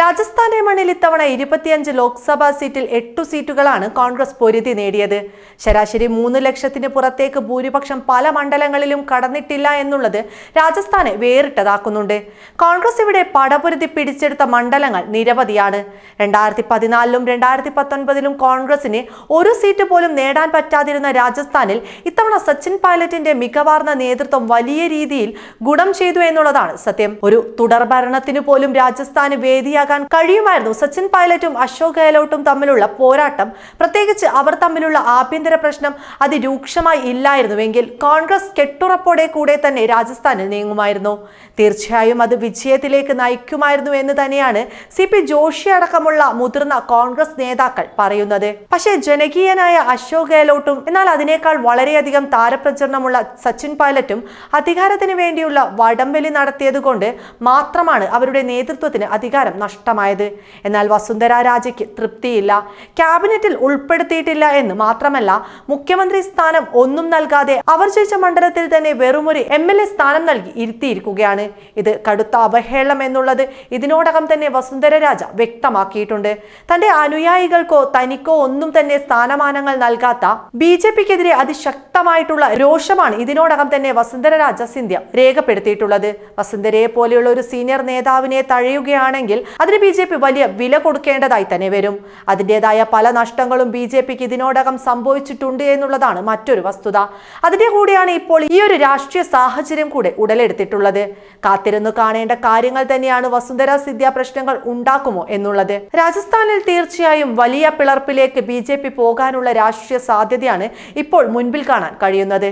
രാജസ്ഥാന്റെ മണ്ണിൽ ഇത്തവണ ഇരുപത്തിയഞ്ച് ലോക്സഭാ സീറ്റിൽ എട്ടു സീറ്റുകളാണ് കോൺഗ്രസ് പൊരുതി നേടിയത്. ശരാശരി മൂന്ന് ലക്ഷത്തിന് പുറത്തേക്ക് ഭൂരിപക്ഷം പല മണ്ഡലങ്ങളിലും കടന്നിട്ടില്ല എന്നുള്ളത് രാജസ്ഥാനെ വേറിട്ടതാക്കുന്നുണ്ട്. കോൺഗ്രസ് ഇവിടെ പടപൊരുതി പിടിച്ചെടുത്ത മണ്ഡലങ്ങൾ നിരവധിയാണ്. രണ്ടായിരത്തി പതിനാലിലും രണ്ടായിരത്തി പത്തൊൻപതിലും കോൺഗ്രസിന് ഒരു സീറ്റ് പോലും നേടാൻ പറ്റാതിരുന്ന രാജസ്ഥാനിൽ ഇത്തവണ സച്ചിൻ പൈലറ്റിന്റെ മികവാർന്ന നേതൃത്വം വലിയ രീതിയിൽ ഗുണം ചെയ്തു എന്നുള്ളതാണ് സത്യം. ഒരു തുടർ ഭരണത്തിന് പോലും രാജസ്ഥാന് വേദിയാകാൻ കഴിയുമായിരുന്നു. സച്ചിൻ പൈലറ്റും അശോക് ഗെഹ്ലോട്ടും തമ്മിലുള്ള പോരാട്ടം പ്രത്യേകിച്ച് അവർ തമ്മിലുള്ള ആഭ്യന്തര പ്രശ്നം അതിരൂക്ഷമായി ഇല്ലായിരുന്നുവെങ്കിൽ കോൺഗ്രസ് കെട്ടുറപ്പോടെ കൂടെ തന്നെ രാജസ്ഥാനിൽ നീങ്ങുമായിരുന്നു. തീർച്ചയായും അത് വിജയത്തിലേക്ക് നയിക്കുമായിരുന്നു എന്ന് തന്നെയാണ് സി പി ജോഷി അടക്കമുള്ള മുതിർന്ന കോൺഗ്രസ് നേതാക്കൾ പറയുന്നത്. പക്ഷേ ജനകീയനായ അശോക് ഗെഹ്ലോട്ടും എന്നാൽ അതിനേക്കാൾ വളരെയധികം താരപ്രചരണമുള്ള സച്ചിൻ പൈലറ്റും അധികാരത്തിന് വേണ്ടിയുള്ള വടംവലി നടത്തിയത് കൊണ്ട് മാത്രമാണ് അവരുടെ നേതൃത്വത്തിന് അധികാരം നഷ്ടമായത്. എന്നാൽ വസുന്ധര രാജയ്ക്ക് തൃപ്തിയില്ല. ക്യാബിനറ്റിൽ ഉൾപ്പെടുത്തിയിട്ടില്ല എന്ന് മാത്രമല്ല മുഖ്യമന്ത്രി സ്ഥാനം ഒന്നും നൽകാതെ അവർ ജയിച്ച മണ്ഡലത്തിൽ തന്നെ വെറുമൊരു എം എൽ എ സ്ഥാനം നൽകി ഇരുത്തിയിരിക്കുകയാണ്. ഇത് കടുത്ത അവഹേളം എന്നുള്ളത് ഇതിനോടകം തന്നെ വസുന്ധര രാജ വ്യക്തമാക്കിയിട്ടുണ്ട്. തന്റെ അനുയായികൾക്കോ തനിക്കോ ഒന്നും തന്നെ സ്ഥാനമാനങ്ങൾ നൽകാത്ത ബി ജെ പിക്കെതിരെ അതിശക്തമായിട്ടുള്ള രോഷമാണ് ഇതിനോടകം തന്നെ വസുന്ധര രാജ സിന്ധ്യ രേഖപ്പെടുത്തിയിട്ടുള്ളത്. വസുന്ധരയെ പോലെയുള്ള ഒരു സീനിയർ നേതാവിനെ തഴയുകയാണെങ്കിൽ അതിന് ബി ജെ പി വലിയ വില കൊടുക്കേണ്ടതായി തന്നെ വരും. അതിന്റെതായ പല നഷ്ടങ്ങളും ബി ജെ പിക്ക് ഇതിനോടകം സംഭവിച്ചിട്ടുണ്ട് എന്നുള്ളതാണ് മറ്റൊരു വസ്തുത. അതിന്റെ കൂടെയാണ് ഇപ്പോൾ ഈ ഒരു രാഷ്ട്രീയ സാഹചര്യം കൂടെ ഉടലെടുത്തിട്ടുള്ളത്. കാത്തിരുന്നു കാണേണ്ട കാര്യങ്ങൾ തന്നെയാണ് വസുന്ധര സിദ്ധ്യ പ്രശ്നങ്ങൾ ഉണ്ടാക്കുമോ എന്നുള്ളത്. രാജസ്ഥാനിൽ തീർച്ചയായും വലിയ പിളർപ്പിലേക്ക് ബി പോകാനുള്ള രാഷ്ട്രീയ സാധ്യതയാണ് ഇപ്പോൾ മുൻപിൽ കാണാൻ കഴിയുന്നത്.